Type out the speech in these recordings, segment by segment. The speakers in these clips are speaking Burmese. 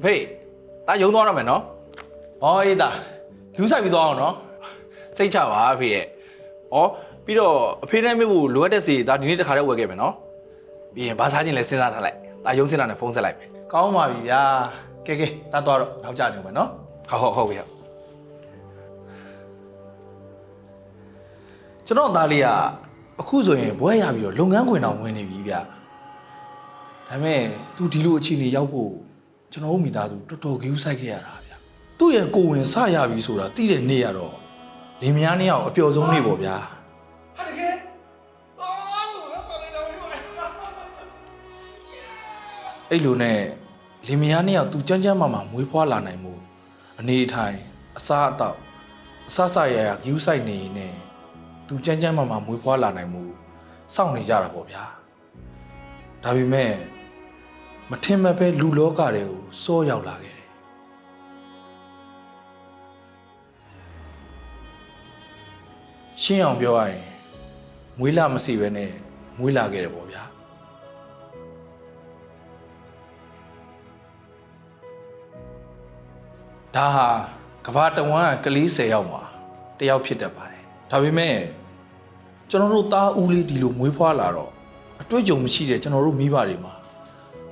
အဖေဒါယုံသွားတော့မယ်နော်ဟောအေးသားလူဆိုင်ပြီးသွားအောင်နော်စိတ်ချပါအဖေရဲ့ဩပြီးတော့အဖေနဲ့မိဖို့လိုအပ်တဲ့စီဒါဒီနေ့တစ်ခါတည်းဝယ်ခဲ့မယ်နော်ပြီးရင်ဘာစားခြင်းလဲစဉ်းစားထားလိုက်ဒါယုံစင်တာနဲ့ဖုန်းဆက်လိုက်မယ်ကောင်းပါပြီဗျာကဲကဲတတ်သွားတော့နောက်ကြနေဦးမယ်နော်ဟုတ်ဟုတ်ဟုတ်ပြီဟုတ်ကျွန်တော်သားလေးကအခုဆိုရင်ဘွဲရပြီးတော့လုပ်ငန်းခွင်တောင်ဝင်နေပြီဗျာဒါပေမဲ့ तू ဒီလိုအခြေအနေရောက်ဖို့ ကျွန်တော်တို့မိသားစုတော်တော်ကြီးစိုက်ခဲ့ရတာဗျာသူ့ရဲ့ကိုယ်ဝင်စရပြီဆိုတာသိတဲ့နေ့ရတော့လင်မယားနှစ်ယောက်အပျော်ဆုံးနေ့ပေါ့ဗျာဟာတကယ်အော်လောက်ပါလိုက်တော့ဘယ်လိုလဲအဲ့လိုနဲ့လင်မယားနှစ်ယောက်သူကြမ်းကြမ်းမာမာမွေးဖွားလာနိုင်မှုအနေအထိုင်အစားအသောက်အဆဆရရဂယူးဆိုင်နေရင်နဲ့သူကြမ်းကြမ်းမာမာမွေးဖွားလာနိုင်မှုစောင့်နေကြတာပေါ့ဗျာဒါပေမဲ့ မထင်မှတ်ပဲလူလောကတွေကိုစောရောက်လာခဲ့တယ်ရှင်းအောင်ပြောရရင်မွေးလာမစီပဲနဲ့မွေးလာခဲ့တယ်ပေါ့ဗျာဒါဟာကဘာတဝမ်းကလေး10ယောက်မှာတယောက်ဖြစ်တတ်ပါတယ်ဒါပေမဲ့ကျွန်တော်တို့သားဦးလေးဒီလိုမွေးဖွားလာတော့အတွေ့အကြုံမရှိတဲ့ကျွန်တော်တို့မိဘတွေမှာ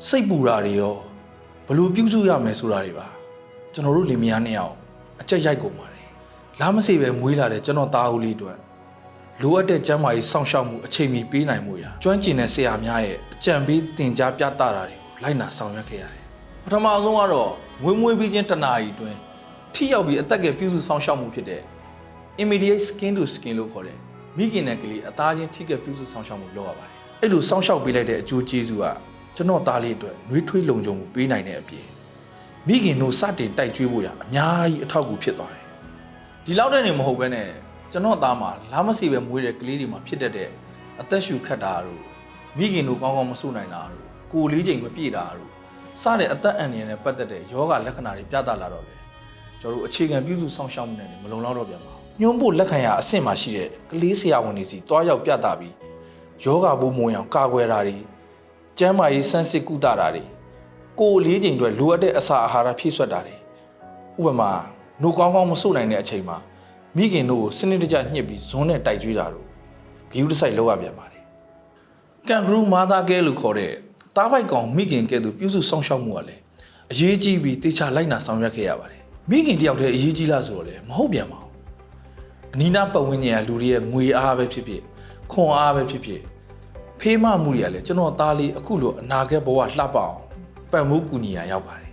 စိတ်ပူတာတွေရောဘလို့ပြုစုရမယ်ဆိုတာတွေပါကျွန်တော်တို့လင်မယားနှစ်ယောက်အကြက်ရိုက်ကုန်ပါတယ်လားမစေပဲမွေးလာတဲ့ကျွန်တော်သားဦးလေးအတွက်လိုအပ်တဲ့ကျန်းမာရေးစောင့်ရှောက်မှုအချိန်မီပေးနိုင်မှုရာကျွမ်းကျင်တဲ့ဆရာများရဲ့အကြံပေးသင်ကြားပြသတာတွေကိုလိုက်နာဆောင်ရွက်ခဲ့ရတယ်ပထမဆုံးကတော့မွေးမွေးပြီးချင်းတစ်နာရီအတွင်းထိရောက်ပြီးအသက်ကပြုစုဆောင်ရှောက်မှုဖြစ်တဲ့ immediate skin to skin လို့ခေါ်တဲ့မိခင်နဲ့ကလေးအသားချင်းထိကပ်ပြုစုဆောင်ရှောက်မှုလုပ်ရပါတယ်။အဲ့လိုဆောင်ရှောက်ပေးလိုက်တဲ့အကျိုးကျေးဇူးက ကျွန်တော်သားလေးအတွက်နှွေးထွေးလုံခြုံမှုပေးနိုင်တဲ့အပြင်မိခင်တို့စတင်တိုက်ကျွေးဖို့ရအများကြီးအထောက်အကူဖြစ်သွားတယ်။ဒီလောက်တဲ့နေမဟုတ်ဘဲနဲ့ကျွန်တော်သားမှာလားမစီပဲမွေးတဲ့ကလေးတွေမှာဖြစ်တတ်တဲ့အသက်ရှူခတ်တာတို့မိခင်တို့ကောင်းကောင်းမဆုနိုင်တာတို့ကိုယ်လေးချိန်မပြည့်တာတို့စတဲ့အသက်အန္တရာယ်နဲ့ပတ်သက်တဲ့ယောဂလက္ခဏာတွေပြသလာတော့လေကျွန်တော်တို့အခြေခံပြုစုစောင့်ရှောက်မှုနဲ့လည်းမလုံလောက်တော့ပြန်ပါဘူးညှို့ဖို့လက်ခံရအဆင့်မှာရှိတဲ့ကလေးဆရာဝန်တွေစီတွားရောက်ပြသပြီးယောဂဘိုးမွန်အောင်ကာကွယ်တာတွေ ကျန်းမာရေးစမ်းစစ်ကုသတာတွေကိုယ်လေးချိန်အတွက်လိုအပ်တဲ့အစာအာဟာရဖြည့်ဆွတ်တာတွေဥပမာနှုတ်ကောင်းကောင်းမဆုနိုင်တဲ့အချိန်မှာမိခင်တို့ကိုစနစ်တကျညှစ်ပြီးဇွန်းနဲ့တိုက်ကျွေးတာတို့ဂယူးတစ်ဆိုင်လောက်ရပြန်ပါတယ်ကန်ဂရူမာသာကဲလို့ခေါ်တဲ့တားပိုက်ကောင်မိခင်ကဲ့သို့ပြုစုဆောင်ရှောက်မှုကလည်းအရေးကြီးပြီးတေချာလိုက်နာဆောင်ရွက်ခဲ့ရပါတယ်မိခင်တယောက်တည်းအရေးကြီးလားဆိုတော့လည်းမဟုတ်ပြန်ပါဘူးအနီးနားပတ်ဝန်းကျင်ကလူတွေရဲ့ငွေအားပဲဖြစ်ဖြစ်ခွန်အားပဲဖြစ်ဖြစ် ဖေးမမှုတွေကလည်းကျွန်တော်သားလေးအခုလိုအနာဂတ်ဘဝလှပအောင်ပံ့ပိုးကူညီရရောက်ပါတယ်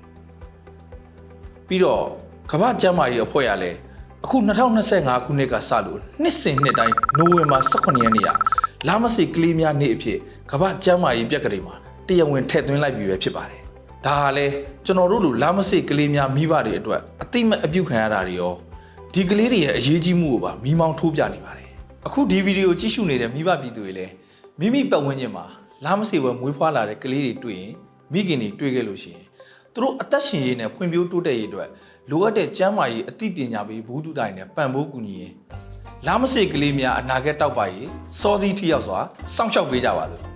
ပြီးတော့ကမ္ဘာ့ကျန်းမာရေးအဖွဲ့ကလည်းအခု2025ခုနှစ်ကစလို့နှစ်စဉ်နှစ်တိုင်းနိုဝင်ဘာ18ရက်နေ့ကလာမစိကလေးများနေ့အဖြစ်ကမ္ဘာ့ကျန်းမာရေးပြက်ကလေးမှာတရားဝင်ထည့်သွင်းလိုက်ပြီပဲဖြစ်ပါတယ်။ဒါဟာလေကျွန်တော်တို့လိုလာမစိကလေးများမိဘတွေအတွက်အတိမတ်အပြုခံရတာတွေရောဒီကလေးတွေရဲ့အရေးကြီးမှုကိုပါမိမောင်းထိုးပြနေပါတယ်။အခုဒီဗီဒီယိုကြည့်ရှုနေတဲ့မိဘပြည်သူတွေလည်း မိမိပတ်ဝန်းကျင်မှာလာမစိဝယ်မွေးဖွားလာတဲ့ကလေးတွေတွေ့ရင်မိခင်တွေတွေ့ခဲ့လို့ရှိရင်သူတို့အသက်ရှင်ရေးနဲ့ဖွံ့ဖြိုးတိုးတက်ရေးအတွက်လိုအပ်တဲ့ကျန်းမာရေးအသိပညာပေးဘူးတုတိုင်းနဲ့ပံ့ပိုးကူညီရင်လာမစိကလေးများအနာဂတ်တောက်ပါရေးစောသီးထီရောက်စွာစောင့်ရှောက်ပေးကြပါစို့